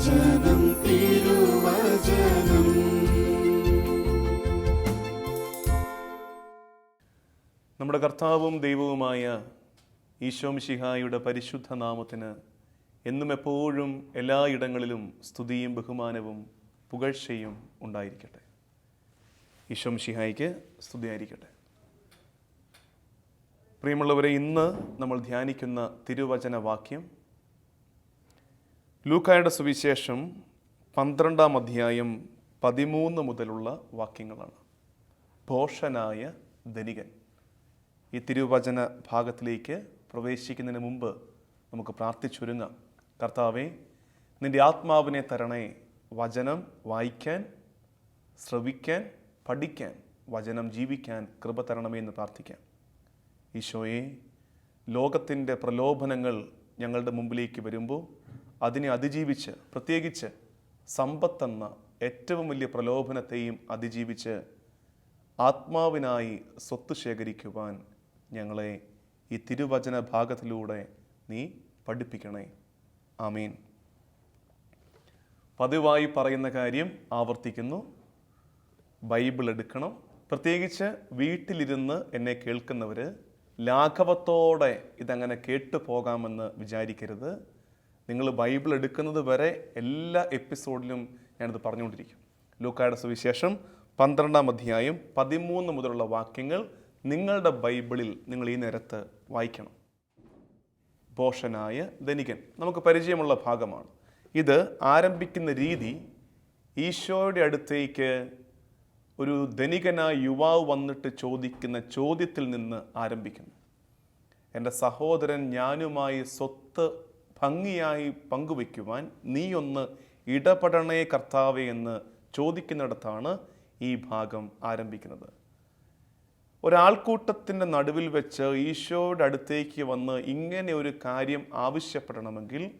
തിരുവചനം തിരുവചനം. നമ്മുടെ കർത്താവും ദൈവവുമായ ഈശോമിശിഹായുടെ പരിശുദ്ധ നാമത്തിന് എന്നും എപ്പോഴും എല്ലായിടങ്ങളിലും സ്തുതിയും ബഹുമാനവും പുകഴ്ചയും ഉണ്ടായിരിക്കട്ടെ. ഈശോമിശിഹായ്ക്ക് സ്തുതിയായിരിക്കട്ടെ. പ്രിയമുള്ളവരെ ഇന്ന് നമ്മൾ ധ്യാനിക്കുന്ന തിരുവചന വാക്യം ലൂക്കായുടെ സുവിശേഷം പന്ത്രണ്ടാം അധ്യായം പതിമൂന്ന് മുതലുള്ള വാക്യങ്ങളാണ്. ഭോഷനായ ധനികൻ. ഈ തിരുവചന ഭാഗത്തിലേക്ക് പ്രവേശിക്കുന്നതിന് മുമ്പ് നമുക്ക് പ്രാർത്ഥിച്ചൊരുങ്ങാം. കർത്താവെ നിന്റെ ആത്മാവിനെ തരണേ. വചനം വായിക്കാൻ ശ്രവിക്കാൻ പഠിക്കാൻ വചനം ജീവിക്കാൻ കൃപ തരണമേ എന്ന് പ്രാർത്ഥിക്കാം. ഈശോയെ ലോകത്തിന്റെ പ്രലോഭനങ്ങൾ ഞങ്ങളുടെ മുമ്പിലേക്ക് വരുമ്പോൾ അതിനെ അതിജീവിച്ച് പ്രത്യേകിച്ച് സമ്പത്തെന്ന ഏറ്റവും വലിയ പ്രലോഭനത്തെയും അതിജീവിച്ച് ആത്മാവിനായി സ്വത്ത് ശേഖരിക്കുവാൻ ഞങ്ങളെ ഈ തിരുവചന ഭാഗത്തിലൂടെ നീ പഠിപ്പിക്കണേ. ആമീൻ. പതിവായി പറയുന്ന കാര്യം ആവർത്തിക്കുന്നു. ബൈബിൾ എടുക്കണം. പ്രത്യേകിച്ച് വീട്ടിലിരുന്ന് എന്നെ കേൾക്കുന്നവർ ലാഘവത്തോടെ ഇതങ്ങനെ കേട്ടു പോകാമെന്ന് വിചാരിക്കരുത്. നിങ്ങൾ ബൈബിൾ എടുക്കുന്നത് വരെ എല്ലാ എപ്പിസോഡിലും ഞാനിത് പറഞ്ഞുകൊണ്ടിരിക്കും. ലൂക്കായുടെ സുവിശേഷം പന്ത്രണ്ടാം അധ്യായം പതിമൂന്ന് മുതലുള്ള വാക്യങ്ങൾ നിങ്ങളുടെ ബൈബിളിൽ നിങ്ങൾ ഈ നേരത്ത് വായിക്കണം. ഭോഷനായ ധനികൻ. നമുക്ക് പരിചയമുള്ള ഭാഗമാണ്. ഇത് ആരംഭിക്കുന്ന രീതി ഈശോയുടെ അടുത്തേക്ക് ഒരു ധനികനായ യുവാവ് വന്നിട്ട് ചോദിക്കുന്ന ചോദ്യത്തിൽ നിന്ന് ആരംഭിക്കുന്നു. എന്റെ സഹോദരൻ ഞാനുമായി സ്വത്ത് ഭംഗിയായി പങ്കുവയ്ക്കുവാൻ നീയൊന്ന് ഇടപെടണേ കർത്താവേ എന്ന് ചോദിക്കുന്നിടത്താണ് ഈ ഭാഗം ആരംഭിക്കുന്നത്. ഒരാൾക്കൂട്ടത്തിന്റെ നടുവിൽ വെച്ച് ഈശോയുടെ അടുത്തേക്ക് വന്ന് ഇങ്ങനെ ഒരു കാര്യം ആവശ്യപ്പെടണമെങ്കിൽ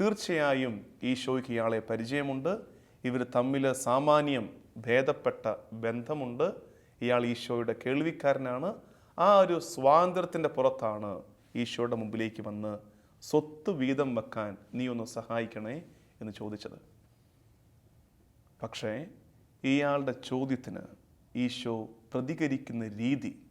തീർച്ചയായും ഈശോയ്ക്ക് ഇയാളെ പരിചയമുണ്ട്. ഇവർ തമ്മിൽ സാമാന്യം ഭേദപ്പെട്ട ബന്ധമുണ്ട്. ഇയാൾ ഈശോയുടെ കേൾവിക്കാരനാണ്. ആ ഒരു സ്വാതന്ത്ര്യത്തിന്റെ പുറത്താണ് ഈശോയുടെ മുമ്പിലേക്ക് വന്ന് സ്വത്ത് വീതം വെക്കാൻ നീ ഒന്ന് സഹായിക്കണേ എന്ന് ചോദിച്ചത്. പക്ഷേ ഇയാളുടെ ചോദ്യത്തിന് ഈശോ പ്രതികരിക്കുന്ന രീതി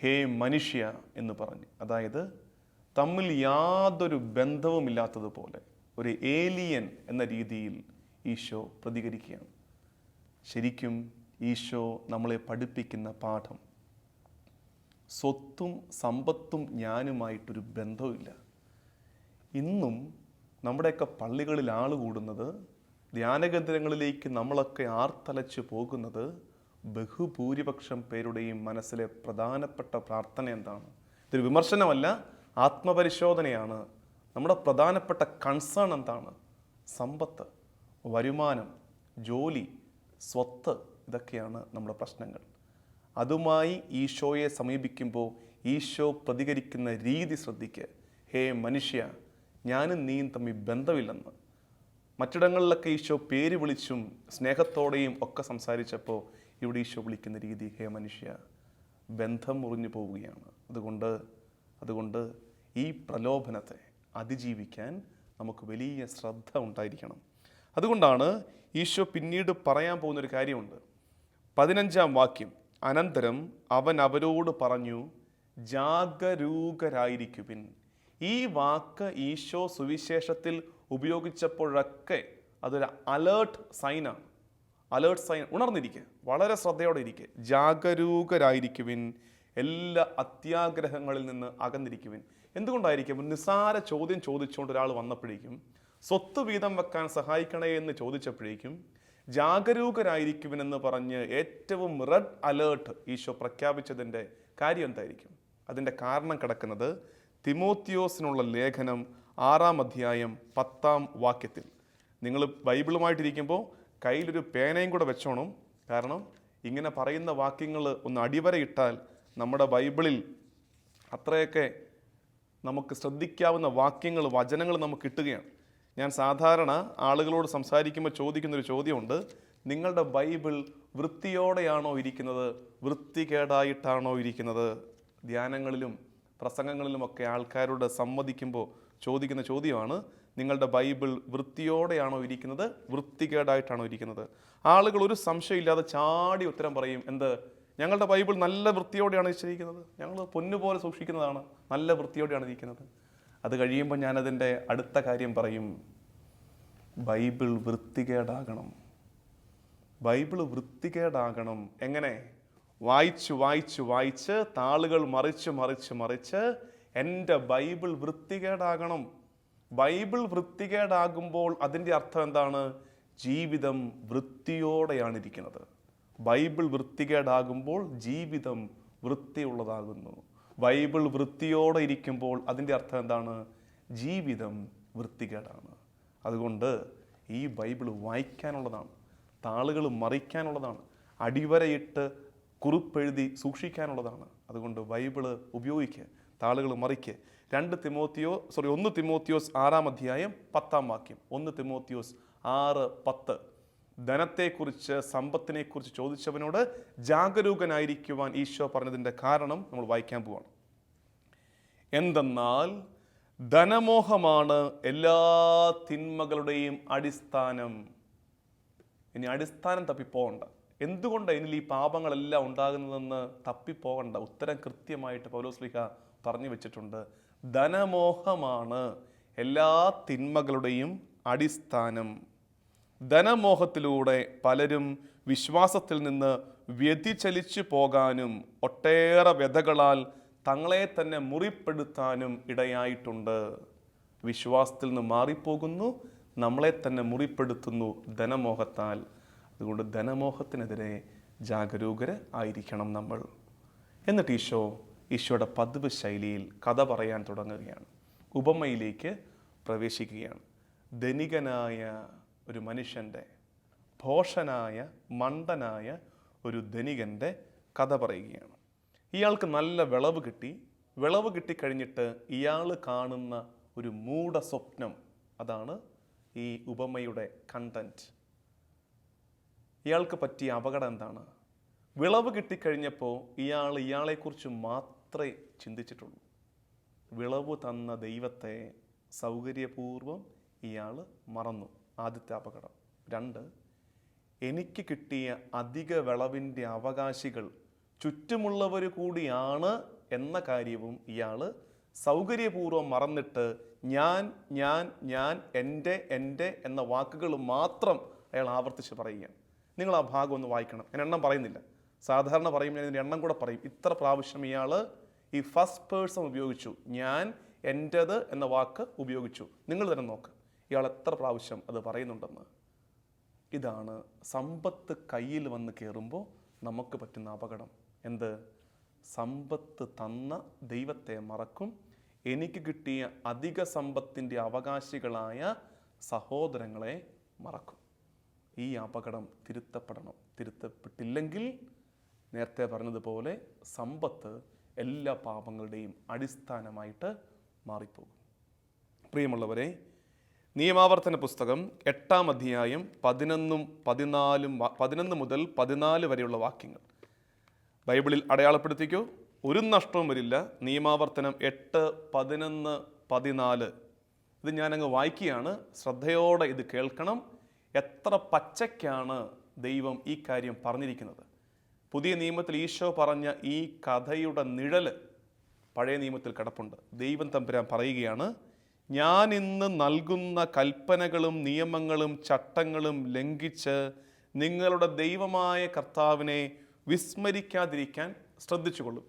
ഹേ മനുഷ്യ എന്ന് പറഞ്ഞു. അതായത് തമ്മിൽ യാതൊരു ബന്ധവുമില്ലാത്തതുപോലെ ഒരു ഏലിയൻ എന്ന രീതിയിൽ ഈശോ പ്രതികരിക്കുകയാണ്. ശരിക്കും ഈശോ നമ്മളെ പഠിപ്പിക്കുന്ന പാഠം സ്വത്തും സമ്പത്തും ഞാനുമായിട്ടൊരു ബന്ധവുമില്ല. ഇന്നും നമ്മുടെയൊക്കെ പള്ളികളിൽ ആൾ കൂടുന്നത് ധ്യാനകേന്ദ്രങ്ങളിലേക്ക് നമ്മളൊക്കെ ആർത്തലച്ച് പോകുന്നത് ബഹുഭൂരിപക്ഷം പേരുടെയും മനസ്സിലെ പ്രധാനപ്പെട്ട പ്രാർത്ഥന എന്താണ്? ഇതൊരു വിമർശനമല്ല ആത്മപരിശോധനയാണ്. നമ്മുടെ പ്രധാനപ്പെട്ട കൺസേൺ എന്താണ്? സമ്പത്ത് വരുമാനം ജോലി സ്വത്ത് ഇതൊക്കെയാണ് നമ്മുടെ പ്രശ്നങ്ങൾ. അതുമായി ഈശോയെ സമീപിക്കുമ്പോൾ ഈശോ പ്രതികരിക്കുന്ന രീതി ശ്രദ്ധിക്കുക ഹേ മനുഷ്യ ഞാനും നീയും തമ്മിൽ ബന്ധമില്ലെന്ന്. മറ്റിടങ്ങളിലൊക്കെ ഈശോ പേര് വിളിച്ചും സ്നേഹത്തോടെയും ഒക്കെ സംസാരിച്ചപ്പോൾ ഇവിടെ ഈശോ വിളിക്കുന്ന രീതി ഹേ മനുഷ്യ ബന്ധം മുറിഞ്ഞു പോവുകയാണ്. അതുകൊണ്ട് അതുകൊണ്ട് ഈ പ്രലോഭനത്തെ അതിജീവിക്കാൻ നമുക്ക് വലിയ ശ്രദ്ധ ഉണ്ടായിരിക്കണം. അതുകൊണ്ടാണ് ഈശോ പിന്നീട് പറയാൻ പോകുന്നൊരു കാര്യമുണ്ട്. പതിനഞ്ചാം വാക്യം അനന്തരം അവൻ അവരോട് പറഞ്ഞു ജാഗരൂകരായിരിക്കുവിൻ. ഈ വാക്ക് ഈശോ സുവിശേഷത്തിൽ ഉപയോഗിച്ചപ്പോഴൊക്കെ അതൊരു അലേർട്ട് സൈനാണ് അലേർട്ട് സൈൻ ഉണർന്നിരിക്കുക. വളരെ ശ്രദ്ധയോടെ ഇരിക്കുക. ജാഗരൂകരായിരിക്കുവിൻ. എല്ലാ അത്യാഗ്രഹങ്ങളിൽ നിന്ന് അകന്നിരിക്കുവിൻ. എന്തുകൊണ്ടായിരിക്കും? നിസ്സാര ചോദ്യം ചോദിച്ചുകൊണ്ട് ഒരാൾ വന്നപ്പോഴേക്കും സ്വത്ത് വീതം വെക്കാൻ സഹായിക്കണേ എന്ന് ചോദിച്ചപ്പോഴേക്കും ജാഗരൂകരായിരിക്കുമെന്ന് പറഞ്ഞ് ഏറ്റവും റെഡ് അലേർട്ട് ഈശോ പ്രഖ്യാപിച്ചതിന്റെ കാര്യം എന്തായിരിക്കും? അതിന്റെ കാരണം കിടക്കുന്നത് തിമോത്തിയോസിനുള്ള ലേഖനം ആറാം അധ്യായം പത്താം വാക്യത്തിൽ. നിങ്ങൾ ബൈബിളുമായിട്ടിരിക്കുമ്പോൾ കയ്യിലൊരു പേനയും കൂടെ വെച്ചോണം. കാരണം ഇങ്ങനെ പറയുന്ന വാക്യങ്ങൾ ഒന്ന് അടിവരയിട്ടാൽ നമ്മുടെ ബൈബിളിൽ അത്രയൊക്കെ നമുക്ക് ശ്രദ്ധിക്കാവുന്ന വാക്യങ്ങൾ വചനങ്ങൾ നമുക്ക് കിട്ടുകയാണ്. ഞാൻ സാധാരണ ആളുകളോട് സംസാരിക്കുമ്പോൾ ചോദിക്കുന്നൊരു ചോദ്യമുണ്ട്. നിങ്ങളുടെ ബൈബിൾ വൃത്തിയോടെയാണോ ഇരിക്കുന്നത്? വൃത്തികേടായിട്ടാണോ ഇരിക്കുന്നത്? ധ്യാനങ്ങളിലും പ്രസംഗങ്ങളിലുമൊക്കെ ആൾക്കാരോട് സമ്മതിക്കുമ്പോൾ ചോദിക്കുന്ന ചോദ്യമാണ് നിങ്ങളുടെ ബൈബിൾ വൃത്തിയോടെയാണോ ഇരിക്കുന്നത്? വൃത്തികേടായിട്ടാണോ ഇരിക്കുന്നത്? ആളുകൾ ഒരു സംശയമില്ലാതെ ചാടി ഉത്തരം പറയും എന്ത്? ഞങ്ങളുടെ ബൈബിൾ നല്ല വൃത്തിയോടെയാണ് വെച്ചിരിക്കുന്നത് ഞങ്ങൾ പൊന്നുപോലെ സൂക്ഷിക്കുന്നതാണ് നല്ല വൃത്തിയോടെയാണ് ഇരിക്കുന്നത്. അത് കഴിയുമ്പോൾ ഞാനതിന്റെ അടുത്ത കാര്യം പറയും ബൈബിൾ വൃത്തികേടാകണം. ബൈബിൾ വൃത്തികേടാകണം. എങ്ങനെ? വായിച്ചു വായിച്ച് വായിച്ച് താളുകൾ മറിച്ച് മറിച്ച് മറിച്ച് എന്റെ ബൈബിൾ വൃത്തികേടാകണം. ബൈബിൾ വൃത്തികേടാകുമ്പോൾ അതിന്റെ അർത്ഥം എന്താണ്? ജീവിതം വൃത്തിയോടെയാണ് ഇരിക്കുന്നത് ബൈബിൾ വൃത്തികേടാകുമ്പോൾ ജീവിതം വൃത്തിയുള്ളതാകുന്നു. ബൈബിൾ വൃത്തിയോടെ ഇരിക്കുമ്പോൾ അതിന്റെ അർത്ഥം എന്താണ്? ജീവിതം വൃത്തികേടാണ്. അതുകൊണ്ട് ഈ ബൈബിൾ വായിക്കാനുള്ളതാണ്. താളുകൾ മറിക്കാനുള്ളതാണ്. അടിവരയിട്ട് കുറിപ്പെഴുതി സൂക്ഷിക്കാനുള്ളതാണ്. അതുകൊണ്ട് ബൈബിൾ ഉപയോഗിക്കുക താളുകൾ മറിക്കുക രണ്ട് തിമോത്തിയോ സോറി ഒന്ന് തിമോത്തിയോസ് ആറാം അധ്യായം പത്താം വാക്യം. ഒന്ന് തിമോത്തിയോസ് ആറ് പത്ത്. ധനത്തെക്കുറിച്ച് സമ്പത്തിനെക്കുറിച്ച് ചോദിച്ചവനോട് ജാഗരൂകനായിരിക്കുവാൻ ഈശോ പറഞ്ഞതിന്റെ കാരണം നമ്മൾ വായിക്കാൻ പോവാണ്. എന്തെന്നാൽ ധനമോഹമാണ് എല്ലാ തിന്മകളുടെയും അടിസ്ഥാനം. ഇനി അടിസ്ഥാനം തപ്പിപ്പോകണ്ട. എന്തുകൊണ്ട് ഇതിൽ ഈ പാപങ്ങളെല്ലാം ഉണ്ടാകുന്നതെന്ന് തപ്പിപ്പോകണ്ട? ഉത്തരം കൃത്യമായിട്ട് പൗലോസ്ലിഹ പറഞ്ഞു വെച്ചിട്ടുണ്ട്. ധനമോഹമാണ് എല്ലാ തിന്മകളുടെയും അടിസ്ഥാനം. ധനമോഹത്തിലൂടെ പലരും വിശ്വാസത്തിൽ നിന്ന് വ്യതിചലിച്ചു പോകാനും ഒട്ടേറെ വ്യതകളാൽ തങ്ങളെ തന്നെ മുറിപ്പെടുത്താനും ഇടയായിട്ടുണ്ട്. വിശ്വാസത്തിൽ നിന്ന് മാറിപ്പോകുന്നു നമ്മളെ തന്നെ മുറിപ്പെടുത്തുന്നു ധനമോഹത്താൽ. അതുകൊണ്ട് ധനമോഹത്തിനെതിരെ ജാഗരൂകര ആയിരിക്കണം നമ്മൾ. എന്നിട്ട് ഈശോ ഈശോയുടെ പതിവ് ശൈലിയിൽ കഥ പറയാൻ തുടങ്ങുകയാണ്. ഉപമയിലേക്ക് പ്രവേശിക്കുകയാണ്. ധനികനായ ഒരു മനുഷ്യന്റെ ഭോഷനായ മണ്ടനായ ഒരു ധനികന്റെ കഥ പറയുകയാണ്. ഇയാൾക്ക് നല്ല വിളവ് കിട്ടി. വിളവ് കിട്ടിക്കഴിഞ്ഞിട്ട് ഇയാൾ കാണുന്ന ഒരു മൂഢ സ്വപ്നം അതാണ് ഈ ഉപമയുടെ കണ്ടന്റ് ഇയാൾക്ക് പറ്റിയ അപകടം എന്താണ്? വിളവ് കിട്ടിക്കഴിഞ്ഞപ്പോൾ ഇയാൾ ഇയാളെക്കുറിച്ച് മാത്രമേ ചിന്തിച്ചിട്ടുള്ളൂ. വിളവ് തന്ന ദൈവത്തെ സൗകര്യപൂർവം ഇയാൾ മറന്നു. ആദ്യത്തെ അപകടം. രണ്ട് എനിക്ക് കിട്ടിയ അധിക വിളവിന്റെ അവകാശികൾ ചുറ്റുമുള്ളവർ കൂടിയാണ് എന്ന കാര്യവും ഇയാൾ സൗകര്യപൂർവം മറന്നിട്ട് ഞാൻ ഞാൻ ഞാൻ എന്റെ എന്റെ എന്ന വാക്കുകൾ മാത്രം അയാൾ ആവർത്തിച്ച് പറയുകയാണ്. നിങ്ങൾ ആ ഭാഗം ഒന്ന് വായിക്കണം. ഞാൻ എണ്ണം പറയുന്നില്ല. സാധാരണ പറയും ഞാൻ ഇതിന്റെ എണ്ണം കൂടെ പറയും. ഇത്ര പ്രാവശ്യം ഇയാൾ ഈ ഫസ്റ്റ് പേഴ്സൺ ഉപയോഗിച്ചു. ഞാൻ എന്റേത് എന്ന വാക്ക് ഉപയോഗിച്ചു. നിങ്ങൾ തന്നെ നോക്ക്. ഇയാൾ എത്ര പ്രാവശ്യം അത് പറയുന്നുണ്ടെന്ന്. ഇതാണ് സമ്പത്ത് കയ്യിൽ വന്ന് കയറുമ്പോൾ നമുക്ക് പറ്റുന്ന അപകടം. എന്ത്? സമ്പത്ത് തന്ന ദൈവത്തെ മറക്കും. എനിക്ക് കിട്ടിയ അധിക സമ്പത്തിന്റെ അവകാശികളായ സഹോദരങ്ങളെ മറക്കും. ഈ അപകടം തിരുത്തപ്പെടണം തിരുത്തപ്പെട്ടില്ലെങ്കിൽ നേരത്തെ പറഞ്ഞതുപോലെ സമ്പത്ത് എല്ലാ പാപങ്ങളുടെയും അടിസ്ഥാനമായിട്ട് മാറിപ്പോകും. പ്രിയമുള്ളവരെ നിയമാവർത്തന പുസ്തകം എട്ടാം അധ്യായം പതിനൊന്നും പതിനാലും പതിനൊന്ന് മുതൽ പതിനാല് വരെയുള്ള വാക്യങ്ങൾ. ബൈബിളിൽ അടയാളപ്പെടുത്തിക്കോ ഒരു നഷ്ടവും വരില്ല. നിയമാവർത്തനം എട്ട് പതിനൊന്ന് പതിനാല്. ഇത് ഞാനങ്ങ് വായിക്കുകയാണ്. ശ്രദ്ധയോടെ ഇത് കേൾക്കണം. എത്ര പച്ചയ്ക്കാണ് ദൈവം ഈ കാര്യം പറഞ്ഞിരിക്കുന്നത്? പുതിയ നിയമത്തിൽ ഈശോ പറഞ്ഞ ഈ കഥയുടെ നിഴൽ പഴയ നിയമത്തിൽ കിടപ്പുണ്ട്. ദൈവം തമ്പുരാൻ പറയുകയാണ് ഞാൻ ഇന്ന് നൽകുന്ന കൽപ്പനകളും നിയമങ്ങളും ചട്ടങ്ങളും ലംഘിച്ച് നിങ്ങളുടെ ദൈവമായ കർത്താവിനെ വിസ്മരിക്കാതിരിക്കാൻ ശ്രദ്ധിച്ചുകൊള്ളും.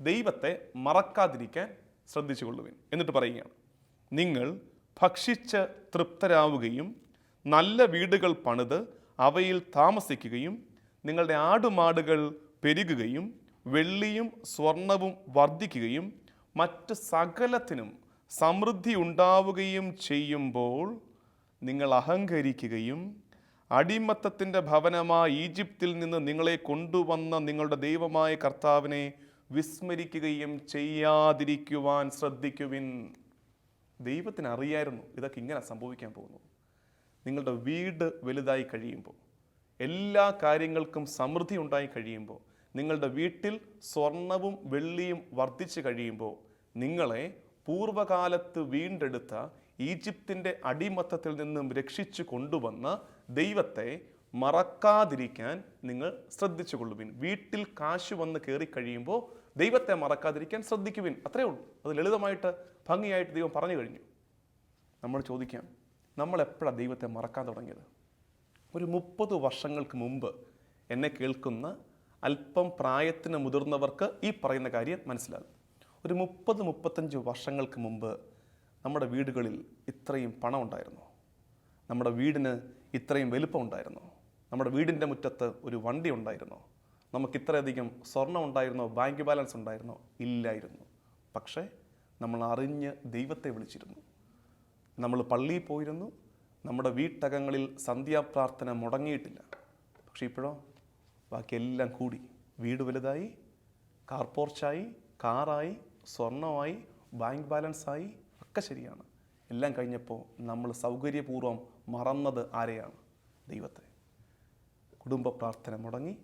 ദൈവത്തെ മറക്കാതിരിക്കാൻ ശ്രദ്ധിച്ചുകൊള്ളുവിൻ. എന്നിട്ട് പറയുകയാണ് നിങ്ങൾ ഭക്ഷിച്ച് തൃപ്തരാവുകയും നല്ല വീടുകൾ പണിത് അവയിൽ താമസിക്കുകയും നിങ്ങളുടെ ആടുമാടുകൾ പെരുകുകയും വെള്ളിയും സ്വർണവും വർദ്ധിക്കുകയും മറ്റ് സകലത്തിനും സമൃദ്ധി ഉണ്ടാവുകയും ചെയ്യുമ്പോൾ നിങ്ങൾ അഹങ്കരിക്കുകയും അടിമത്തത്തിന്റെ ഭവനമായ ഈജിപ്തിൽ നിന്ന് നിങ്ങളെ കൊണ്ടുവന്ന നിങ്ങളുടെ ദൈവമായ കർത്താവിനെ വിസ്മരിക്കുകയും ചെയ്യാതിരിക്കുവാൻ ശ്രദ്ധിക്കുവിൻ. ദൈവത്തിന് അറിയായിരുന്നു ഇതൊക്കെ ഇങ്ങനെ സംഭവിക്കാൻ പോകുന്നു. നിങ്ങളുടെ വീട് വലുതായി കഴിയുമ്പോൾ എല്ലാ കാര്യങ്ങൾക്കും സമൃദ്ധി ഉണ്ടായി കഴിയുമ്പോൾ നിങ്ങളുടെ വീട്ടിൽ സ്വർണവും വെള്ളിയും വർദ്ധിച്ചു കഴിയുമ്പോൾ നിങ്ങളെ പൂർവകാലത്ത് വീണ്ടെടുത്ത ഈജിപ്തിന്റെ അടിമത്തത്തിൽ നിന്നും രക്ഷിച്ചു കൊണ്ടുവന്ന ദൈവത്തെ മറക്കാതിരിക്കാൻ നിങ്ങൾ ശ്രദ്ധിച്ചു കൊള്ളുവിൻ വീട്ടിൽ കാശ് വന്ന് കയറി കഴിയുമ്പോൾ ദൈവത്തെ മറക്കാതിരിക്കാൻ ശ്രദ്ധിക്കുവിൻ. അത്രേ ഉള്ളൂ. അത് ലളിതമായിട്ട് ഭംഗിയായിട്ട് ദൈവം പറഞ്ഞു കഴിഞ്ഞു. നമ്മൾ ചോദിക്കാം നമ്മൾ എപ്പോഴാണ് ദൈവത്തെ മറക്കാൻ തുടങ്ങിയത്? ഒരു മുപ്പത് വർഷങ്ങൾക്ക് മുമ്പ് എന്നെ കേൾക്കുന്ന അല്പം പ്രായത്തിന് മുതിർന്നവർക്ക് ഈ പറയുന്ന കാര്യം മനസ്സിലാകും. ഒരു മുപ്പത് മുപ്പത്തഞ്ച് വർഷങ്ങൾക്ക് മുമ്പ് നമ്മുടെ വീടുകളിൽ ഇത്രയും പണം ഉണ്ടായിരുന്നു. നമ്മുടെ വീടിന് ഇത്രയും വലുപ്പം ഉണ്ടായിരുന്നു. നമ്മുടെ വീടിന്റെ മുറ്റത്ത് ഒരു വണ്ടി ഉണ്ടായിരുന്നു. നമുക്ക് ഇത്രയധികം സ്വർണം ഉണ്ടായിരുന്നോ ബാങ്ക് ബാലൻസ് ഉണ്ടായിരുന്നോ? ഇല്ലായിരുന്നു. പക്ഷേ നമ്മൾ അറിഞ്ഞ് ദൈവത്തെ വിളിച്ചിരുന്നു. നമ്മൾ പള്ളിയിൽ പോയിരുന്നു. നമ്മുടെ വീട്ടകങ്ങളിൽ സന്ധ്യാപ്രാർത്ഥന മുടങ്ങിയിട്ടില്ല. പക്ഷേ ഇപ്പോഴോ? ബാക്കിയെല്ലാം കൂടി. വീട് വലുതായി കാർപോർച്ചായി കാറായി സ്വർണമായി ബാങ്ക് ബാലൻസായി ഒക്കെ ശരിയാണ്. എല്ലാം കഴിഞ്ഞപ്പോൾ നമ്മൾ സൗകര്യപൂർവം മറന്നത് ആരെയാണ്? ദൈവത്തെ. കുടുംബ പ്രാർത്ഥന മുടങ്ങി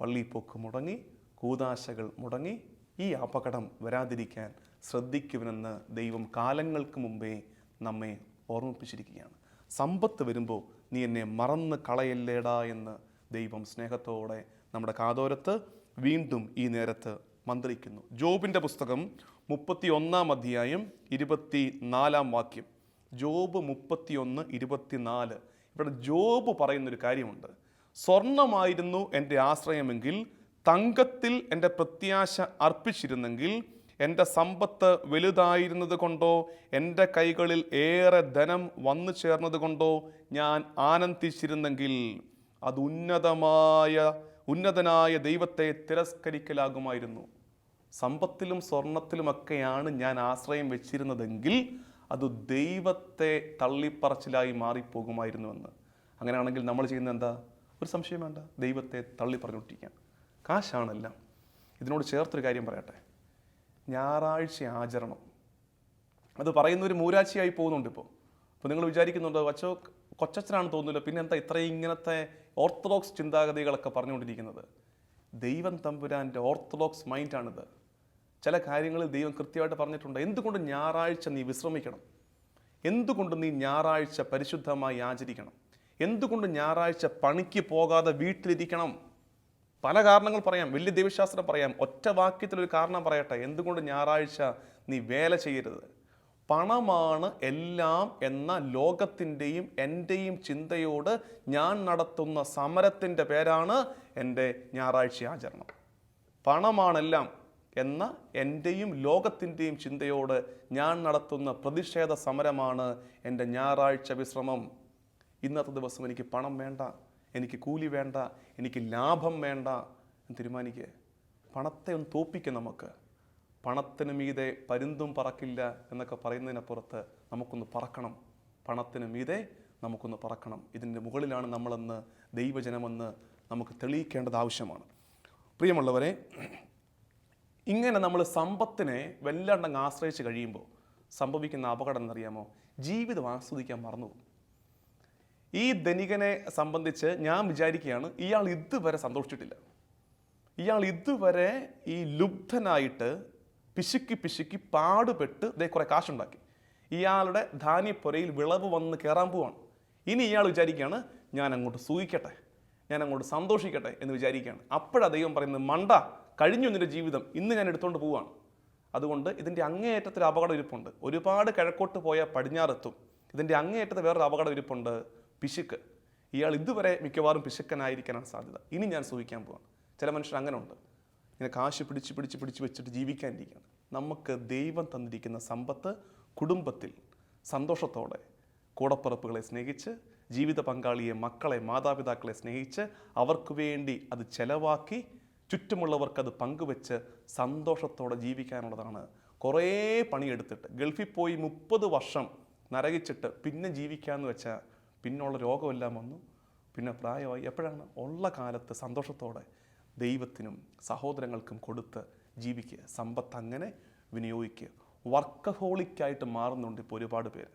പള്ളിപ്പോക്ക് മുടങ്ങി കൂതാശകൾ മുടങ്ങി. ഈ അപകടം വരാതിരിക്കാൻ ശ്രദ്ധിക്കുമെന്ന് ദൈവം കാലങ്ങൾക്ക് മുമ്പേ നമ്മെ ഓർമ്മിപ്പിച്ചിരിക്കുകയാണ്. സമ്പത്ത് വരുമ്പോൾ നീ എന്നെ മറന്ന് കളയല്ലേടാ എന്ന് ദൈവം സ്നേഹത്തോടെ നമ്മുടെ കാതോരത്ത് വീണ്ടും ഈ നേരത്ത് മന്ത്രിക്കുന്നു. ജോബിന്റെ പുസ്തകം മുപ്പത്തി ഒന്നാം അധ്യായം ഇരുപത്തി നാലാം വാക്യം. ജോബ് മുപ്പത്തിയൊന്ന് ഇരുപത്തിനാല്. ഇവിടെ ജോബ് പറയുന്നൊരു കാര്യമുണ്ട്. സ്വർണമായിരുന്നു എന്റെ ആശ്രയമെങ്കിൽ തങ്കത്തിൽ എന്റെ പ്രത്യാശ അർപ്പിച്ചിരുന്നെങ്കിൽ എന്റെ സമ്പത്ത് വലുതായിരുന്നത് കൊണ്ടോ എന്റെ കൈകളിൽ ഏറെ ധനം വന്നു ചേർന്നത് കൊണ്ടോ ഞാൻ ആനന്ദിച്ചിരുന്നെങ്കിൽ അത് ഉന്നതമായ ഉന്നതനായ ദൈവത്തെ തിരസ്കരിക്കലാകുമായിരുന്നു. സമ്പത്തിലും സ്വർണത്തിലുമൊക്കെയാണ് ഞാൻ ആശ്രയം വെച്ചിരുന്നതെങ്കിൽ അത് ദൈവത്തെ തള്ളിപ്പറച്ചിലായി മാറിപ്പോകുമായിരുന്നുവെന്ന്. അങ്ങനെയാണെങ്കിൽ നമ്മൾ ചെയ്യുന്ന എന്താ? ഒരു സംശയം വേണ്ട. ദൈവത്തെ തള്ളി പറഞ്ഞുകൊണ്ടിരിക്കാൻ കാശാണെല്ലാം ഇതിനോട് ചേർത്തൊരു കാര്യം പറയട്ടെ. ഞായറാഴ്ച ആചരണം. അത് പറയുന്ന ഒരു മൂരാശിയായി പോകുന്നുണ്ട് ഇപ്പോൾ അപ്പോൾ നിങ്ങൾ വിചാരിക്കുന്നുണ്ട് വച്ചോ കൊച്ചച്ഛനാണ് തോന്നുന്നില്ല പിന്നെ എന്താ ഇത്രയും ഇങ്ങനത്തെ ഓർത്തഡോക്സ് ചിന്താഗതികളൊക്കെ പറഞ്ഞുകൊണ്ടിരിക്കുന്നത്? ദൈവം തമ്പുരാന്റെ ഓർത്തഡോക്സ് മൈൻഡാണിത്. ചില കാര്യങ്ങളിൽ ദൈവം കൃത്യമായിട്ട് പറഞ്ഞിട്ടുണ്ട്. എന്തുകൊണ്ട് ഞായറാഴ്ച നീ വിശ്രമിക്കണം? എന്തുകൊണ്ട് നീ ഞായറാഴ്ച പരിശുദ്ധമായി ആചരിക്കണം? എന്തുകൊണ്ട് ഞായറാഴ്ച പണിക്ക് പോകാതെ വീട്ടിലിരിക്കണം? പല കാരണങ്ങൾ പറയാം. വലിയ ദൈവശാസ്ത്രം പറയാം. ഒറ്റ വാക്യത്തിലൊരു കാരണം പറയട്ടെ. എന്തുകൊണ്ട് ഞായറാഴ്ച നീ വേല ചെയ്യരുത്? പണമാണ് എല്ലാം എന്ന ലോകത്തിന്റെയും എന്റെയും ചിന്തയോട് ഞാൻ നടത്തുന്ന സമരത്തിന്റെ പേരാണ് എന്റെ ഞായറാഴ്ച ആചരണം. പണമാണെല്ലാം എന്ന എന്റെയും ലോകത്തിന്റെയും ചിന്തയോട് ഞാൻ നടത്തുന്ന പ്രതിഷേധ സമരമാണ് എന്റെ ഞായറാഴ്ച വിശ്രമം. ഇന്നത്തെ ദിവസം എനിക്ക് പണം വേണ്ട. എനിക്ക് കൂലി വേണ്ട എനിക്ക് ലാഭം വേണ്ട എന്ന് തീരുമാനിക്കുക പണത്തെ ഒന്ന് തോപ്പിക്കുക നമുക്ക്. പണത്തിന് മീതെ പരുന്തും പറക്കില്ല എന്നൊക്കെ പറയുന്നതിനപ്പുറത്ത് നമുക്കൊന്ന് പറക്കണം. പണത്തിന് മീതെ നമുക്കൊന്ന് പറക്കണം. ഇതിന്റെ മുകളിലാണ് നമ്മളെന്ന് ദൈവജനമെന്ന് നമുക്ക് തെളിയിക്കേണ്ടത് ആവശ്യമാണ്. പ്രിയമുള്ളവരെ ഇങ്ങനെ നമ്മൾ സമ്പത്തിനെ വല്ലാണ്ടങ്ങ് ആശ്രയിച്ച് കഴിയുമ്പോൾ സംഭവിക്കുന്ന അപകടം എന്നറിയാമോ? ജീവിതം ആസ്വദിക്കാൻ മറന്നുപോകും. ഈ ധനികനെ സംബന്ധിച്ച് ഞാൻ വിചാരിക്കുകയാണ് ഇയാൾ ഇതുവരെ സന്തോഷിച്ചിട്ടില്ല. ഇയാൾ ഇതുവരെ ഈ ലുബ്ധനായിട്ട് പിശുക്കി പിശുക്കി പാടുപെട്ട് ഇതേ കുറേ കാശുണ്ടാക്കി. ഇയാളുടെ ധാന്യപ്പുരയിൽ വിളവ് വന്ന് കയറാൻ പോവാണ്. ഇനി ഇയാൾ വിചാരിക്കുകയാണ് ഞാൻ അങ്ങോട്ട് സൂഹിക്കട്ടെ ഞാൻ അങ്ങോട്ട് സന്തോഷിക്കട്ടെ എന്ന് വിചാരിക്കുകയാണ്. അപ്പോഴാണ് ദൈവം പറയുന്നത് മണ്ട കഴിഞ്ഞു നിന്റെ ജീവിതം ഇന്ന് ഞാൻ എടുത്തുകൊണ്ട് പോവാണ്. അതുകൊണ്ട് ഇതിന്റെ അങ്ങേയറ്റത്തിൽ അപകടം ഇരിപ്പുണ്ട്. ഒരുപാട് കിഴക്കോട്ട് പോയാൽ പടിഞ്ഞാറെത്തും ഇതിന്റെ അങ്ങേയറ്റത്ത് വേറൊരു അപകടം ഇരിപ്പുണ്ട്. പിശുക്ക്. ഇയാൾ ഇതുവരെ മിക്കവാറും പിശുക്കനായിരിക്കാനാണ് സാധ്യത. ഇനി ഞാൻ സൂഹിക്കാൻ പോവാണ്. ചില മനുഷ്യർ അങ്ങനെ ഉണ്ട് ഇങ്ങനെ കാശ് പിടിച്ച് പിടിച്ച് പിടിച്ച് വെച്ചിട്ട് ജീവിക്കാനിരിക്കുകയാണ്. നമുക്ക് ദൈവം തന്നിരിക്കുന്ന സമ്പത്ത് കുടുംബത്തിൽ സന്തോഷത്തോടെ കൂടപ്പിറപ്പുകളെ സ്നേഹിച്ച് ജീവിത പങ്കാളിയെ മക്കളെ മാതാപിതാക്കളെ സ്നേഹിച്ച് അവർക്ക് വേണ്ടി അത് ചെലവാക്കി ചുറ്റുമുള്ളവർക്ക് അത് പങ്കുവെച്ച് സന്തോഷത്തോടെ ജീവിക്കാനുള്ളതാണ്. കുറേ പണിയെടുത്തിട്ട് ഗൾഫിൽ പോയി മുപ്പത് വർഷം നരകിച്ചിട്ട് പിന്നെ ജീവിക്കാമെന്ന് വെച്ചാൽ പിന്നുള്ള രോഗമെല്ലാം വന്നു. പിന്നെ പ്രായമായി എപ്പോഴാണ് ഉള്ള കാലത്ത് സന്തോഷത്തോടെ ദൈവത്തിനും സഹോദരങ്ങൾക്കും കൊടുത്ത് ജീവിക്കുക. സമ്പത്ത് അങ്ങനെ വിനിയോഗിക്കുക. വർക്കഹോളിക്കായിട്ട് മാറുന്നുണ്ട് ഇപ്പോൾ ഒരുപാട് പേര്.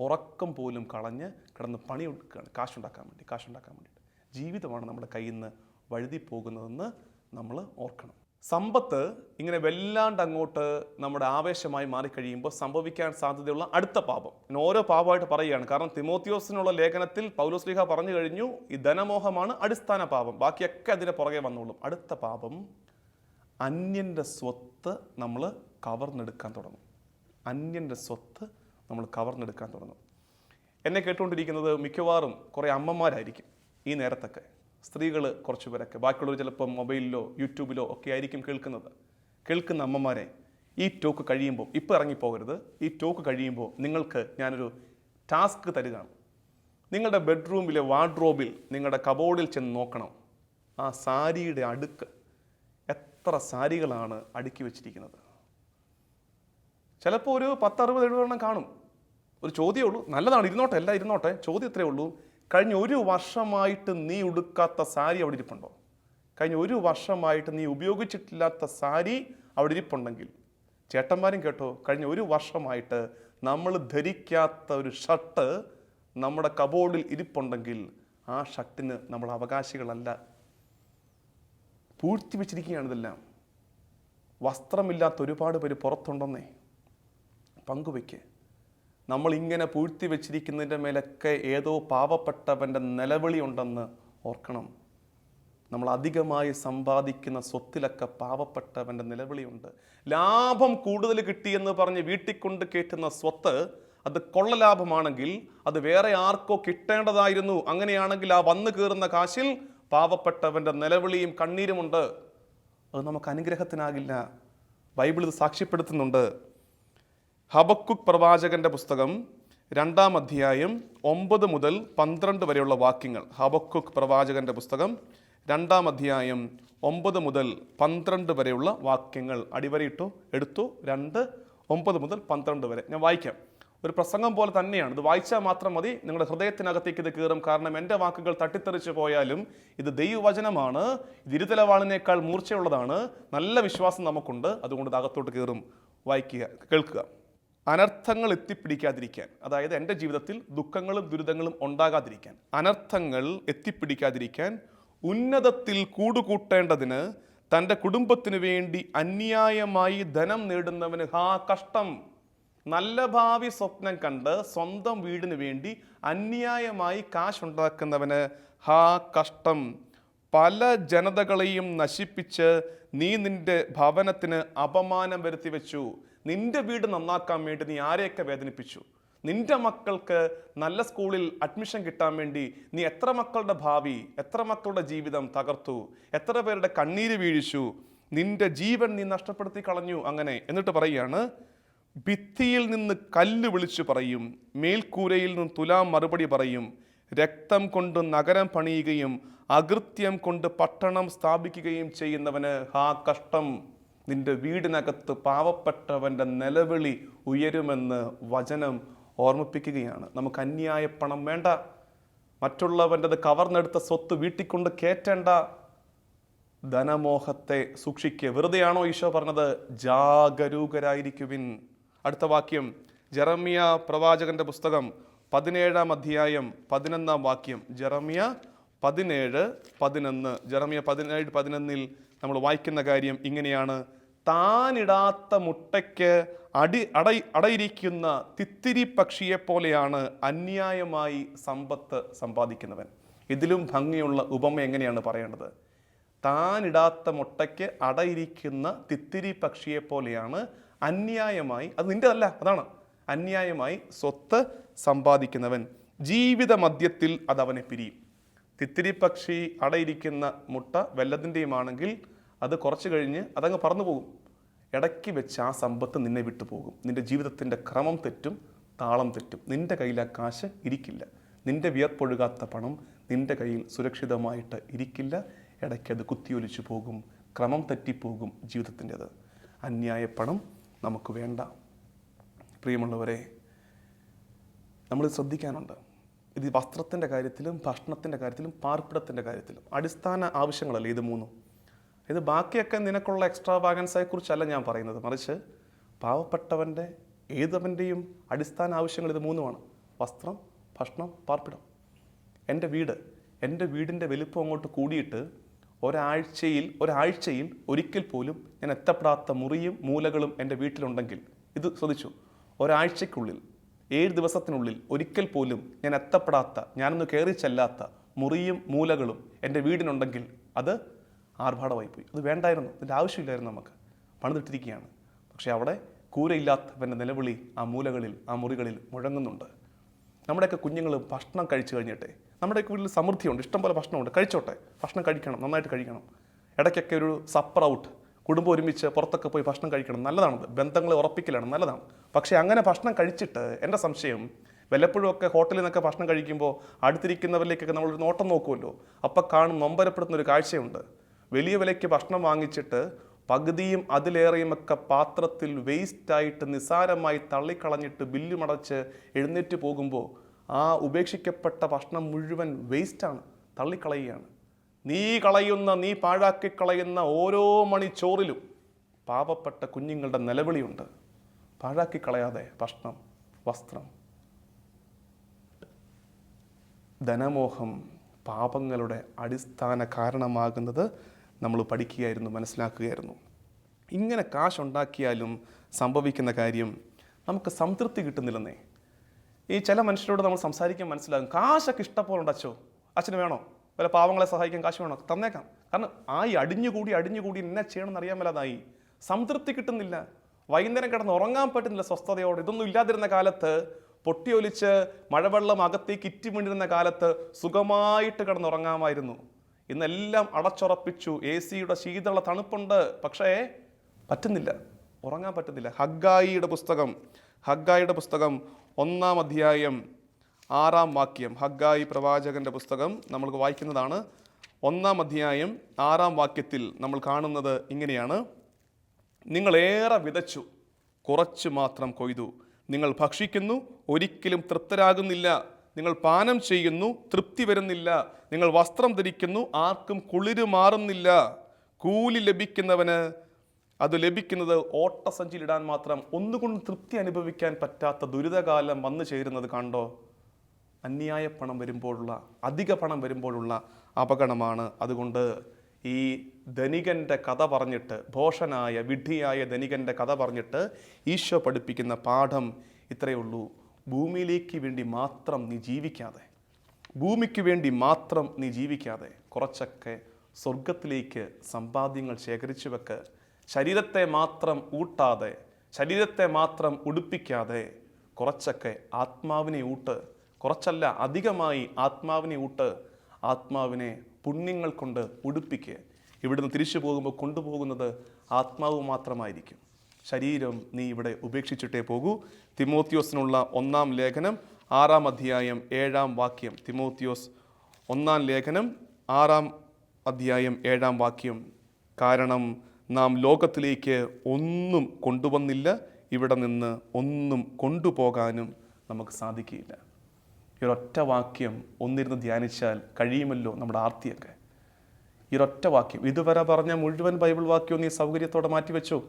ഉറക്കം പോലും കളഞ്ഞ് കിടന്ന് പണി എടുക്കുകയാണ് കാശുണ്ടാക്കാൻ വേണ്ടി കാശുണ്ടാക്കാൻ വേണ്ടിയിട്ട്. ജീവിതമാണ് നമ്മുടെ കയ്യിൽ നിന്ന് വഴുതി പോകുന്നതെന്ന് നമ്മൾ ഓർക്കണം. സമ്പത്ത് ഇങ്ങനെ വല്ലാണ്ട് അങ്ങോട്ട് നമ്മുടെ ആവേശമായി മാറിക്കഴിയുമ്പോൾ സംഭവിക്കാൻ സാധ്യതയുള്ള അടുത്ത പാപം. ഞാൻ ഓരോ പാപമായിട്ട് പറയുകയാണ്. കാരണം തിമോത്തിയോസിനുള്ള ലേഖനത്തിൽ പൗലോസ്ലിഹ പറഞ്ഞു കഴിഞ്ഞു ഈ ധനമോഹമാണ് അടിസ്ഥാന പാപം. ബാക്കിയൊക്കെ അതിന് പുറകെ വന്നോളും. അടുത്ത പാപം അന്യന്റെ സ്വത്ത് നമ്മൾ കവർന്നെടുക്കാൻ തുടങ്ങും. അന്യന്റെ സ്വത്ത് നമ്മൾ കവർന്നെടുക്കാൻ തുടങ്ങും. എന്നെ കേട്ടുകൊണ്ടിരിക്കുന്നത് മിക്കവാറും കുറേ അമ്മമാരായിരിക്കും ഈ നേരത്തൊക്കെ. സ്ത്രീകൾ കുറച്ച് പേരൊക്കെ. ബാക്കിയുള്ളവർ ചിലപ്പം മൊബൈലിലോ യൂട്യൂബിലോ ഒക്കെ ആയിരിക്കും കേൾക്കുന്നത്. കേൾക്കുന്ന അമ്മമാരെ ഈ ടോക്ക് കഴിയുമ്പോൾ ഇപ്പോൾ ഇറങ്ങിപ്പോകരുത്. ഈ ടോക്ക് കഴിയുമ്പോൾ നിങ്ങൾക്ക് ഞാനൊരു ടാസ്ക് തരികയാണ്. നിങ്ങളുടെ ബെഡ്റൂമിലെ വാർഡ്രോബിൽ നിങ്ങളുടെ കബോർഡിൽ ചെന്ന് നോക്കണം. ആ സാരിയുടെ അടുക്ക് എത്ര സാരികളാണ് അടുക്കി വെച്ചിരിക്കുന്നത്? ചിലപ്പോൾ ഒരു പത്തറുപത് എഴുപതെണ്ണം കാണും. ഒരു ചോദ്യമേ ഉള്ളൂ. നല്ലതാണ് ഇരുന്നോട്ടെ എല്ലാം ഇരുന്നോട്ടെ. ചോദ്യം ഇത്രയേ ഉള്ളൂ. കഴിഞ്ഞ ഒരു വർഷമായിട്ട് നീ ഉടുക്കാത്ത സാരി അവിടെ ഇരിപ്പുണ്ടോ? കഴിഞ്ഞ ഒരു വർഷമായിട്ട് നീ ഉപയോഗിച്ചിട്ടില്ലാത്ത സാരി അവിടെ ഇരിപ്പുണ്ടെങ്കിൽ. ചേട്ടന്മാരും കേട്ടോ കഴിഞ്ഞ ഒരു വർഷമായിട്ട് നമ്മൾ ധരിക്കാത്ത ഒരു ഷർട്ട് നമ്മുടെ കബോർഡിൽ ഇരിപ്പുണ്ടെങ്കിൽ ആ ഷർട്ടിന് നമ്മൾ അവകാശികളല്ല. പൂഴ്ത്തി വെച്ചിരിക്കുകയാണ് ഇതെല്ലാം. വസ്ത്രമില്ലാത്ത ഒരുപാട് പേര് പുറത്തുണ്ടെന്നേ. പങ്കുവയ്ക്ക്. നമ്മൾ ഇങ്ങനെ പൂഴ്ത്തി വെച്ചിരിക്കുന്നതിന്റെ മേലൊക്കെ ഏതോ പാവപ്പെട്ടവന്റെ നിലവിളി ഉണ്ടെന്ന് ഓർക്കണം. നമ്മൾ അധികമായി സമ്പാദിക്കുന്ന സ്വത്തിലൊക്കെ പാവപ്പെട്ടവന്റെ നിലവിളിയുണ്ട് ലാഭം കൂടുതൽ കിട്ടിയെന്ന് പറഞ്ഞ് വീട്ടിൽ കൊണ്ട് കയറ്റുന്ന സ്വത്ത് അത് കൊള്ളലാഭമാണെങ്കിൽ അത് വേറെ ആർക്കോ കിട്ടേണ്ടതായിരുന്നു. അങ്ങനെയാണെങ്കിൽ ആ വന്നു കയറുന്ന കാശിൽ പാവപ്പെട്ടവന്റെ നിലവിളിയും കണ്ണീരുമുണ്ട്. അത് നമുക്ക് അനുഗ്രഹത്തിനാകില്ല. ബൈബിൾ ഇത് സാക്ഷ്യപ്പെടുത്തുന്നുണ്ട്. ഹബക്കുക്ക് പ്രവാചകന്റെ പുസ്തകം രണ്ടാം അധ്യായം ഒമ്പത് മുതൽ പന്ത്രണ്ട് വരെയുള്ള വാക്യങ്ങൾ. ഹബക്കുക് പ്രവാചകന്റെ പുസ്തകം രണ്ടാം അധ്യായം ഒമ്പത് മുതൽ പന്ത്രണ്ട് വരെയുള്ള വാക്യങ്ങൾ. അടിവരയിട്ടു എടുത്തു രണ്ട് ഒമ്പത് മുതൽ പന്ത്രണ്ട് വരെ. ഞാൻ വായിക്കാം. ഒരു പ്രസംഗം പോലെ തന്നെയാണ്. ഇത് വായിച്ചാൽ മാത്രം മതി. നിങ്ങളുടെ ഹൃദയത്തിനകത്തേക്ക് ഇത് കയറും. കാരണം എന്റെ വാക്കുകൾ തട്ടിത്തെറിച്ച് പോയാലും ഇത് ദൈവവചനമാണ്. ഇത് ഇരുതലവാളിനേക്കാൾ മൂർച്ചയുള്ളതാണ്. നല്ല വിശ്വാസം നമുക്കുണ്ട്. അതുകൊണ്ട് ഇത് അകത്തോട്ട് കയറും. വായിക്കുക കേൾക്കുക. അനർത്ഥങ്ങൾ എത്തിപ്പിടിക്കാതിരിക്കാൻ അതായത് എന്റെ ജീവിതത്തിൽ ദുഃഖങ്ങളും ദുരിതങ്ങളും ഉണ്ടാകാതിരിക്കാൻ അനർത്ഥങ്ങൾ എത്തിപ്പിടിക്കാതിരിക്കാൻ ഉന്നതത്തിൽ കൂടുകൂട്ടേണ്ടതിന് തന്റെ കുടുംബത്തിന് വേണ്ടി അന്യായമായി ധനം നേടുന്നവന് ഹാ കഷ്ടം. നല്ല ഭാവി സ്വപ്നം കണ്ട് സ്വന്തം വീടിന് വേണ്ടി അന്യായമായി കാശുണ്ടാക്കുന്നവന് ഹാ കഷ്ടം. പല ജനതകളെയും നശിപ്പിച്ച് നീ നിന്റെ ഭവനത്തിന് അപമാനം വരുത്തി വെച്ചു. നിന്റെ വീട് നന്നാക്കാൻ വേണ്ടി നീ ആരെയൊക്കെ വേദനിപ്പിച്ചു? നിന്റെ മക്കൾക്ക് നല്ല സ്കൂളിൽ അഡ്മിഷൻ കിട്ടാൻ വേണ്ടി നീ എത്ര മക്കളുടെ ഭാവി എത്ര മക്കളുടെ ജീവിതം തകർത്തു? എത്ര പേരുടെ കണ്ണീര് വീഴിച്ചു? നിന്റെ ജീവൻ നീ നഷ്ടപ്പെടുത്തി കളഞ്ഞു അങ്ങനെ എന്നിട്ട് പറയുകയാണ് ഭിത്തിയിൽ നിന്ന് കല്ല് വിളിച്ചു പറയും മേൽക്കൂരയിൽ നിന്ന് തുലാം മറുപടി പറയും രക്തം കൊണ്ട് നഗരം പണിയുകയും അകൃത്യം കൊണ്ട് പട്ടണം സ്ഥാപിക്കുകയും ചെയ്യുന്നവന് ഹാ കഷ്ടം. നിന്റെ വീടിനകത്ത് പാവപ്പെട്ടവന്റെ നിലവിളി ഉയരുമെന്ന് വചനം ഓർമ്മിപ്പിക്കുകയാണ്. നമുക്ക് അന്യായ പണം വേണ്ട. മറ്റുള്ളവന്റെത് കവർന്നെടുത്ത സ്വത്ത് വീട്ടിൽ കൊണ്ട് കയറ്റേണ്ട. ധനമോഹത്തെ സൂക്ഷിക്കുക. വെറുതെയാണോ ഈശോ പറഞ്ഞത്? ജാഗരൂകരായിരിക്കുവിൻ. അടുത്ത വാക്യം. ജെറമിയ പ്രവാചകന്റെ പുസ്തകം പതിനേഴാം അധ്യായം പതിനൊന്നാം വാക്യം. ജെറമിയ പതിനേഴ് പതിനൊന്ന്. ജെറമിയ പതിനേഴ് പതിനൊന്നിൽ നമ്മൾ വായിക്കുന്ന കാര്യം ഇങ്ങനെയാണ്. താനിടാത്ത മുട്ടയ്ക്ക് അടി അട അടയിരിക്കുന്ന തിത്തിരി പക്ഷിയെ പോലെയാണ് അന്യായമായി സമ്പത്ത് സമ്പാദിക്കുന്നവൻ. ഇതിലും ഭംഗിയുള്ള ഉപമ എങ്ങനെയാണ് പറയേണ്ടത്? താനിടാത്ത മുട്ടയ്ക്ക് അടയിരിക്കുന്ന തിത്തിരി പക്ഷിയെ പോലെയാണ് അന്യായമായി അത് നിന്റെതല്ല അതാണ്. അന്യായമായി സ്വത്ത് സമ്പാദിക്കുന്നവൻ ജീവിത മദ്യത്തിൽ അത് അവനെ പിരിയും. തിത്തിരി പക്ഷി അടയിരിക്കുന്ന മുട്ട വെല്ലത്തിന്റെയുമാണെങ്കിൽ അത് കുറച്ച് കഴിഞ്ഞ് അതങ്ങ് പറന്നു പോകും. ഇടയ്ക്ക് വെച്ച് ആ സമ്പത്ത് നിന്നെ വിട്ടു പോകും. നിന്റെ ജീവിതത്തിന്റെ ക്രമം തെറ്റും താളം തെറ്റും. നിന്റെ കയ്യിൽ ആ കാശ് ഇരിക്കില്ല. നിന്റെ വിയർപ്പൊഴുകാത്ത പണം നിന്റെ കയ്യിൽ സുരക്ഷിതമായിട്ട് ഇരിക്കില്ല. ഇടയ്ക്ക് അത് കുത്തിയൊലിച്ചു പോകും. ക്രമം തെറ്റിപ്പോകും ജീവിതത്തിന്റെത്. അന്യായ പണം നമുക്ക് വേണ്ട. പ്രിയമുള്ളവരെ നമ്മൾ ശ്രദ്ധിക്കാനുണ്ട്. ഇത് വസ്ത്രത്തിന്റെ കാര്യത്തിലും ഭക്ഷണത്തിന്റെ കാര്യത്തിലും പാർപ്പിടത്തിന്റെ കാര്യത്തിലും അടിസ്ഥാന ആവശ്യങ്ങളല്ലേ ഇത് മൂന്നും? ഇത് ബാക്കിയൊക്കെ നിനക്കുള്ള എക്സ്ട്രാ വാഗൻസയെ കുറിച്ചല്ല ഞാൻ പറയുന്നത്. മറിച്ച് പാവപ്പെട്ടവന്റെ ഏതവന്റെയും അടിസ്ഥാന ആവശ്യങ്ങൾ ഇത് മൂന്നുമാണ്. വസ്ത്രം ഭക്ഷണം പാർപ്പിടം. എന്റെ വീട് എന്റെ വീടിന്റെ വലിപ്പം അങ്ങോട്ട് കൂടിയിട്ട് ഒരാഴ്ചയിൽ ഒരാഴ്ചയിൽ ഒരിക്കൽ പോലും ഞാൻ എത്തപ്പെടാത്ത മുറിയും മൂലകളും എന്റെ വീട്ടിലുണ്ടെങ്കിൽ ഇത് ശ്രദ്ധിച്ചു. ഒരാഴ്ചയ്ക്കുള്ളിൽ ഏഴ് ദിവസത്തിനുള്ളിൽ ഒരിക്കൽ പോലും ഞാൻ എത്തപ്പെടാത്ത ഞാനൊന്ന് കയറി ചെല്ലാത്ത മുറിയും മൂലകളും എന്റെ വീടിനുണ്ടെങ്കിൽ അത് ആർഭാടമായി പോയി അത് വേണ്ടായിരുന്നു. ഇതിന്റെ ആവശ്യമില്ലായിരുന്നു നമുക്ക്. പണിതിട്ടിരിക്കുകയാണ്. പക്ഷേ അവിടെ കൂരയില്ലാത്തവന്റെ നിലവിളി ആ മൂലകളിൽ ആ മുറികളിൽ മുഴങ്ങുന്നുണ്ട്. നമ്മുടെയൊക്കെ കുഞ്ഞുങ്ങൾ ഭക്ഷണം കഴിച്ചു കഴിഞ്ഞിട്ടെ നമ്മുടെയൊക്കെ വീട്ടിൽ സമൃദ്ധിയുണ്ട്. ഇഷ്ടംപോലെ ഭക്ഷണമുണ്ട്. കഴിച്ചോട്ടെ. ഭക്ഷണം കഴിക്കണം. നന്നായിട്ട് കഴിക്കണം. ഇടയ്ക്കൊക്കെ ഒരു സപ്പർ ഔട്ട് കുടുംബം ഒരുമിച്ച് പുറത്തൊക്കെ പോയി ഭക്ഷണം കഴിക്കണം. നല്ലതാണത്. ബന്ധങ്ങളെ ഉറപ്പിക്കലാണ്. നല്ലതാണ്. പക്ഷേ അങ്ങനെ ഭക്ഷണം കഴിച്ചിട്ട് എന്റെ സംശയം വല്ലപ്പോഴും ഒക്കെ ഹോട്ടലിൽ നിന്നൊക്കെ ഭക്ഷണം കഴിക്കുമ്പോൾ അടുത്തിരിക്കുന്നവരിലേക്കൊക്കെ നമ്മളൊരു നോട്ടം നോക്കുമല്ലോ. അപ്പം കാണും നൊമ്പരപ്പെടുന്ന ഒരു കാഴ്ചയുണ്ട്. വലിയ വിലയ്ക്ക് ഭക്ഷണം വാങ്ങിച്ചിട്ട് പകുതിയും അതിലേറെയും ഒക്കെ പാത്രത്തിൽ വേസ്റ്റായിട്ട് നിസാരമായി തള്ളിക്കളഞ്ഞിട്ട് ബില്ല് മടച്ച് എഴുന്നേറ്റ് പോകുമ്പോൾ ആ ഉപേക്ഷിക്കപ്പെട്ട ഭക്ഷണം മുഴുവൻ വേസ്റ്റാണ് തള്ളിക്കളയുകയാണ്. നീ കളയുന്ന നീ പാഴാക്കി കളയുന്ന ഓരോ മണിച്ചോറിലും പാവപ്പെട്ട കുഞ്ഞുങ്ങളുടെ നിലവിളിയുണ്ട്. പാഴാക്കി കളയാതെ ഭക്ഷണം വസ്ത്രം ധനമോഹം പാപങ്ങളുടെ അടിസ്ഥാന കാരണമാകുന്നത് നമ്മൾ പഠിക്കുകയായിരുന്നു മനസ്സിലാക്കുകയായിരുന്നു. ഇങ്ങനെ കാശുണ്ടാക്കിയാലും സംഭവിക്കുന്ന കാര്യം നമുക്ക് സംതൃപ്തി കിട്ടുന്നില്ലെന്നേ. ഈ ചില മനുഷ്യരോട് നമ്മൾ സംസാരിക്കാൻ മനസ്സിലാകും കാശൊക്കെ ഇഷ്ടപ്പോലുണ്ട് അച്ഛോ. അച്ഛന് വേണോ? വല്ല പാവങ്ങളെ സഹായിക്കാൻ കാശ് വേണോ? തന്നേക്കാം. കാരണം ആയി അടിഞ്ഞുകൂടി അടിഞ്ഞുകൂടി എന്നെ ചെയ്യണമെന്ന് അറിയാൻ മേലാതായി. സംതൃപ്തി കിട്ടുന്നില്ല. വൈകുന്നേരം കിടന്ന് ഉറങ്ങാൻ പറ്റുന്നില്ല സ്വസ്ഥതയോടെ. ഇതൊന്നും ഇല്ലാതിരുന്ന കാലത്ത് പൊട്ടിയൊലിച്ച് മഴവെള്ളം അകത്തേക്ക് ഇറ്റി വീണ്ടിരുന്ന കാലത്ത് സുഖമായിട്ട് കിടന്നുറങ്ങാമായിരുന്നു ഇന്നെല്ലാം അടച്ചുറപ്പിച്ചു. എ സിയുടെ ശീതള തണുപ്പുണ്ട്. പക്ഷേ പറ്റുന്നില്ല. ഉറങ്ങാൻ പറ്റുന്നില്ല. ഹഗ്ഗായിയുടെ പുസ്തകം ഹഗ്ഗായിയുടെ പുസ്തകം ഒന്നാം അധ്യായം ആറാം വാക്യം. ഹഗ്ഗായി പ്രവാചകന്റെ പുസ്തകം നമ്മൾ വായിക്കുന്നതാണ്. ഒന്നാം അധ്യായം ആറാം വാക്യത്തിൽ നമ്മൾ കാണുന്നത് ഇങ്ങനെയാണ്. നിങ്ങളേറെ വിതച്ചു കുറച്ച് മാത്രം കൊയ്തു. നിങ്ങൾ ഭക്ഷിക്കുന്നു ഒരിക്കലും തൃപ്തരാകുന്നില്ല. നിങ്ങൾ പാനം ചെയ്യുന്നു തൃപ്തി വരുന്നില്ല. നിങ്ങൾ വസ്ത്രം ധരിക്കുന്നു ആർക്കും കുളിര് മാറുന്നില്ല. കൂലി ലഭിക്കുന്നവന് അത് ലഭിക്കുന്നത് ഓട്ടസഞ്ചിലിടാൻ മാത്രം. ഒന്നുകൊണ്ട് തൃപ്തി അനുഭവിക്കാൻ പറ്റാത്ത ദുരിതകാലം വന്നു ചേരുന്നത് കണ്ടോ? അന്യായ പണം വരുമ്പോഴുള്ള അധിക പണം വരുമ്പോഴുള്ള അപകടമാണ്. അതുകൊണ്ട് ഈ ധനികന്റെ കഥ പറഞ്ഞിട്ട് ഭോഷനായ വിഡ്ഢിയായ ധനികന്റെ കഥ പറഞ്ഞിട്ട് ഈശോ പഠിപ്പിക്കുന്ന പാഠം ഇത്രയേ ഉള്ളൂ. ഭൂമിയിലേക്ക് വേണ്ടി മാത്രം നീ ജീവിക്കാതെ ഭൂമിക്ക് വേണ്ടി മാത്രം നീ ജീവിക്കാതെ കുറച്ചൊക്കെ സ്വർഗത്തിലേക്ക് സമ്പാദ്യങ്ങൾ ശേഖരിച്ചു വെക്ക്. ശരീരത്തെ മാത്രം ഊട്ടാതെ ശരീരത്തെ മാത്രം ഉടുപ്പിക്കാതെ കുറച്ചൊക്കെ ആത്മാവിനെ ഊട്ട്. കുറച്ചല്ല അധികമായി ആത്മാവിനെ ഊട്ട്. ആത്മാവിനെ പുണ്യങ്ങൾ കൊണ്ട് ഉടുപ്പിക്കുക ഇവിടുന്ന് തിരിച്ചു പോകുമ്പോൾ കൊണ്ടുപോകുന്നത് ആത്മാവ് മാത്രമായിരിക്കും. ശരീരം നീ ഇവിടെ ഉപേക്ഷിച്ചിട്ടേ പോകൂ. തിമോത്തിയോസിനുള്ള ഒന്നാം ലേഖനം ആറാം അധ്യായം ഏഴാം വാക്യം. തിമോത്തിയോസ് ഒന്നാം ലേഖനം ആറാം അധ്യായം ഏഴാം വാക്യം. കാരണം നാം ലോകത്തിലേക്ക് ഒന്നും കൊണ്ടുവന്നില്ല ഇവിടെ നിന്ന് ഒന്നും കൊണ്ടുപോകാനും നമുക്ക് സാധിക്കില്ല ഈ ഒരൊറ്റ വാക്യം ഒന്നിരുന്ന് ധ്യാനിച്ചാൽ കഴിയുമല്ലോ നമ്മുടെ ആർത്തിയൊക്കെ? ഈ ഒരൊറ്റ വാക്യം. ഇതുവരെ പറഞ്ഞ മുഴുവൻ ബൈബിൾ വാക്യവും നീ സൗകര്യത്തോടെ മാറ്റിവെച്ചോ?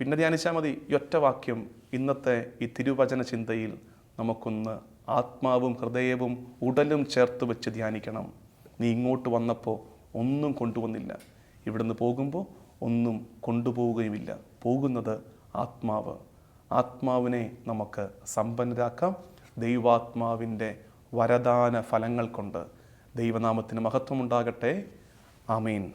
പിന്നെ ധ്യാനിച്ചാൽ മതി. ഒറ്റ വാക്യം ഇന്നത്തെ ഈ തിരുവചന ചിന്തയിൽ നമുക്കൊന്ന് ആത്മാവും ഹൃദയവും ഉടലും ചേർത്ത് വെച്ച് ധ്യാനിക്കണം. നീ ഇങ്ങോട്ട് വന്നപ്പോൾ ഒന്നും കൊണ്ടുവന്നില്ല. ഇവിടുന്ന് പോകുമ്പോൾ ഒന്നും കൊണ്ടുപോവുകയുമില്ല. പോകുന്നത് ആത്മാവ്. ആത്മാവിനെ നമുക്ക് സമ്പന്നരാക്കാം. ദൈവാത്മാവിന്റെ വരദാന ഫലങ്ങൾ കൊണ്ട് ദൈവനാമത്തിന് മഹത്വമുണ്ടാകട്ടെ. ആമീൻ.